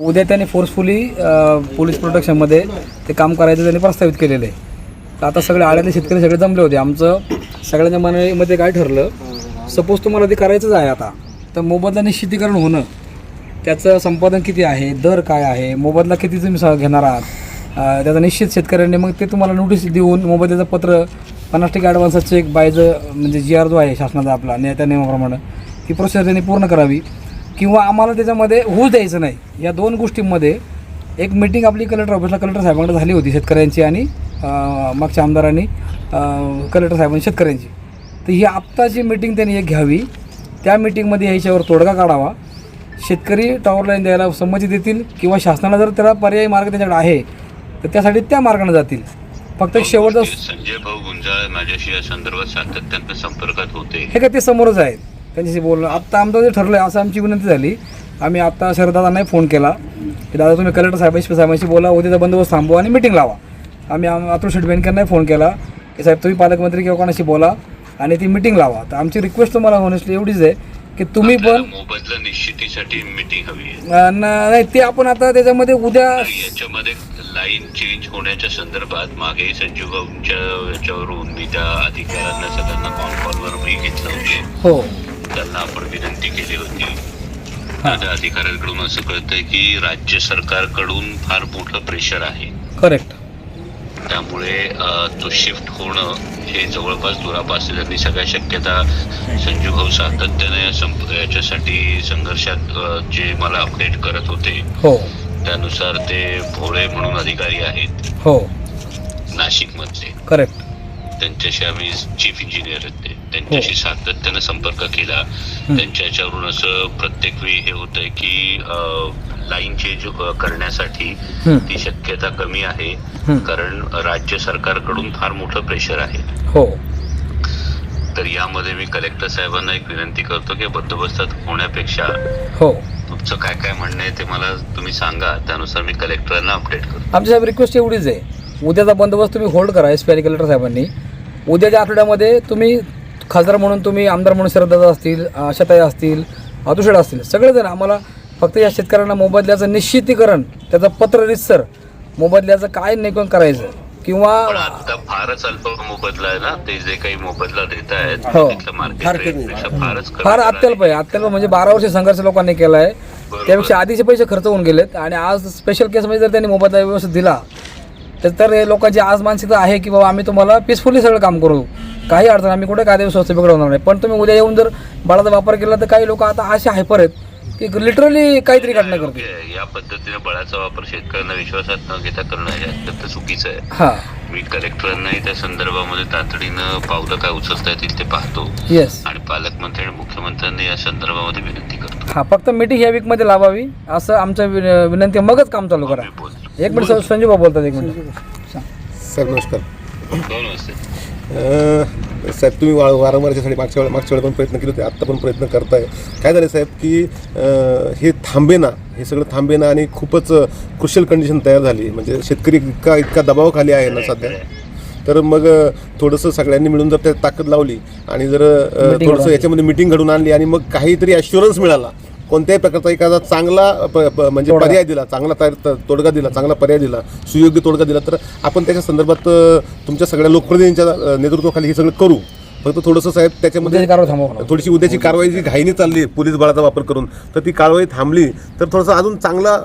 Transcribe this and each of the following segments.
उद्या त्यांनी forcefully police प्रोटेक्शनमध्ये ते काम करायचं त्यांनी प्रस्तावित केलेलं आहे. तर आता सगळे आड्यातले शेतकरी सगळे जमले होते. आमचं सगळ्यांच्या मनामध्ये काय ठरलं सपोज तुम्हाला ते करायचंच आहे आता तर मोबदला निश्चितीकरण होणं त्याचं संपादन किती आहे दर काय आहे मोबदला किती तुम्ही स- घेणार आहात त्याचा निश्चित शेतकऱ्यांनी मग ते तुम्हाला नोटीस देऊन मोबदल्याचं पत्र पन्नास टक्के ॲडव्हान्सचा चेक बायचं म्हणजे जी आर जो आहे शासनाचा आपला नेत्या नियमाप्रमाणे ती प्रोसेस त्यांनी पूर्ण करावी. किंवा आम्हाला त्याच्यामध्ये होऊच द्यायचं नाही. या दोन गोष्टींमध्ये एक मिटिंग आपली कलेक्टर ऑफिसला कलेक्टर साहेबांकडे झाली होती शेतकऱ्यांची आणि मागच्या आमदारांनी कलेक्टर साहेबांनी शेतकऱ्यांची. तर ही आत्ताची मिटिंग त्यांनी एक घ्यावी. त्या मिटिंगमध्ये ह्याच्यावर तोडगा काढावा. शेतकरी टॉवर लाईन द्यायला संमती देतील किंवा शासनाला जर त्याला पर्यायी मार्ग त्यांच्याकडे आहे तर त्यासाठी त्या मार्गाने जातील. फक्त शेवटचा संजय भाऊ गुंजाळ माझ्याशी या संदर्भात सातत्यानं संपर्कात होते. हे काय ते समोरच आहेत? त्यांच्याशी बोलणं. आत्ता आमचं जे ठरलं आहे असं आमची विनंती झाली. आम्ही आत्ता शरदादांनाही फोन केला की दादा तुम्ही कलेक्टर साहेबांशी साहेबांशी बोला उद्याचा बंदोबस्त थांबवा आणि मिटिंग लावा. आम्ही आम अतुल शेट बँकेंनाही फोन केला की साहेब तुम्ही पालकमंत्री किंवा कोणाशी बोला आणि ती मिटिंग लावा. तर आमची रिक्वेस्ट तुम्हाला होनेस्टली एवढीच आहे की तुम्ही पण मोबदला निश्चितीसाठी मीटिंग हवी आहे. नाही ते आपण आता त्याच्यामध्ये उद्या याच्यामध्ये लाईन चेंज होण्याच्या संदर्भात मागे संजीव याच्यावरून मी त्या अधिकाऱ्यांना सगळ्यांना कॉन कॉलवर मी घेतलं होते. हो. त्यांना आपण विनंती केली होती. त्या अधिकाऱ्यांकडून असं कळतंय की राज्य सरकारकडून फार मोठं प्रेशर आहे. करेक्ट त्यामुळे तो शिफ्ट होणं हे जवळपास दुरापास. त्यांनी सगळ्या शक्यता संजू भाऊ सातत्याने याच्यासाठी संघर्षात जे मला अपडेट करत होते हो. त्यानुसार ते भोळे म्हणून अधिकारी आहेत. हो. नाशिक मधले करेक्ट त्यांच्याशी आम्ही चीफ इंजिनियर आहेत ते. त्यांच्याशी सातत्यानं संपर्क केला. त्यांच्या याच्यावरून असं प्रत्येक वेळी हे होतंय की लाईन चेंज करण्यासाठी हं. ती शक्यता कमी आहे. हं. कारण राज्य सरकारकडून फार मोठं प्रेशर आहे. हो. तर यामध्ये मी कलेक्टर साहेबांना एक विनंती करतो की बंदोबस्तात होण्यापेक्षा हो. तुमचं काय काय म्हणणं आहे ते मला तुम्ही सांगा. त्यानुसार मी कलेक्टरांना अपडेट करतो. आमची साहेब रिक्वेस्ट एवढीच आहे. उद्याचा बंदोबस्त तुम्ही होल्ड करा एस पी आय कलेक्टर साहेबांनी. उद्याच्या आठवड्यामध्ये तुम्ही खासदार म्हणून तुम्ही आमदार म्हणून शरदादा असतील आशाताई असतील अतुषेड असतील सगळेजण आम्हाला फक्त या शेतकऱ्यांना मोबदल्याचं निश्चितीकरण त्याचं पत्र रितसर मोबदल्याचं काय नेकून करायचं? किंवा आता फारच अल्प मोबदला आहे ना ते जे काही मोबदला देत आहेत हो. तिथलं मार्केट रेटपेक्षा फारच कमी फार दराने. अत्यल्प आहे. अत्यल्प म्हणजे बारा वर्ष संघर्ष लोकांनी केला आहे त्यापेक्षा आधीचे पैसे खर्च होऊन गेलेत आणि आज स्पेशल केसमध्ये जर त्यांनी मोबदला व्यवस्थित दिला तर तर लोकांची आज मानसिकता आहे की बाबा आम्ही तुम्हाला पीसफुली सगळं काम करू. काही अडचण आम्ही कुठे कायदे व्यवस्था बिघडवणार नाही. पण तुम्ही उद्या येऊन जर बळाचा वापर केला तर काही लोक आता असे हायपर आहेत की लिटरली काहीतरी घटना करते. या पद्धतीने बळाचा वापर शेतकऱ्यांना विश्वासात न घेता करणं हे अत्यंत चुकीचं आहे. हां. मी कलेक्टरांनाही त्या संदर्भामध्ये तातडीनं पावलं काय उचलता येतील ते पाहतो. येस आणि पालकमंत्री आणि मुख्यमंत्र्यांनी या संदर्भामध्ये विनंती करतो. हां फक्त मीटिंग ह्या वीकमध्ये लावावी असं आमचं विन- विनंती आहे. मगच काम चालू करा. एक मिनिट संजू भाऊ बोलतात एक मिनिट. सर नमस्कार. अं, साहेब तुम्ही वा वारंवार याच्यासाठी मागच्या वेळेला मागच्या वेळेला पण प्रयत्न केले होते आत्ता पण प्रयत्न करताय. काय झालं साहेब की अं, हे थांबेना हे सगळं थांबेना आणि खूपच क्रुशियल कंडिशन तयार झाली. म्हणजे शेतकरी इतका इतका दबावाखाली आहे ना सध्या. तर मग थोडंसं सगळ्यांनी मिळून जर त्या ताकद लावली आणि जर थोडंसं. याच्यामध्ये मिटिंग घडून आणली आणि मग काहीतरी ॲश्युरन्स मिळाला कोणत्याही प्रकारचा एखादा चांगला म्हणजे. पर्याय दिला चांगला तोडगा दिला चांगला पर्याय दिला सुयोग्य तोडगा दिला तर आपण त्याच्या संदर्भात तुमच्या सगळ्या लोकप्रतिनिधींच्या नेतृत्वाखाली हे सगळं करू फक्त थोडंसं साहेब त्याच्यामध्ये थोडीशी उद्याची कारवाई जी घाईने चालली पोलीस बळाचा वापर करून तर ती कारवाई थांबली तर थोडंसं अजून चांगला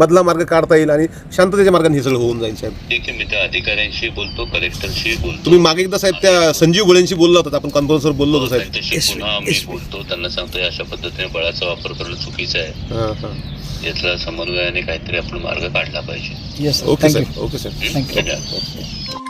मधला मार्ग काढता येईल आणि शांततेच्या मार्गाने हे सगळं होऊन जाईल साहेब. ठीक आहे मी त्या अधिकाऱ्यांशी बोलतो कलेक्टरशी बोलतो. तुम्ही मागे एकदा साहेब त्या संजीव गोळ्यांशी बोलला होता आपण कॉन्फरन्सवर बोललो होतो साहेब. त्यांच्याशी पुन्हा मी बोलतो त्यांना सांगतो अशा पद्धतीने बळाचा वापर करणं चुकीचं आहे. हां हां. यातला समन्वयाने काहीतरी आपण मार्ग काढला पाहिजे. Okay sir okay sir thank you धन्यवाद.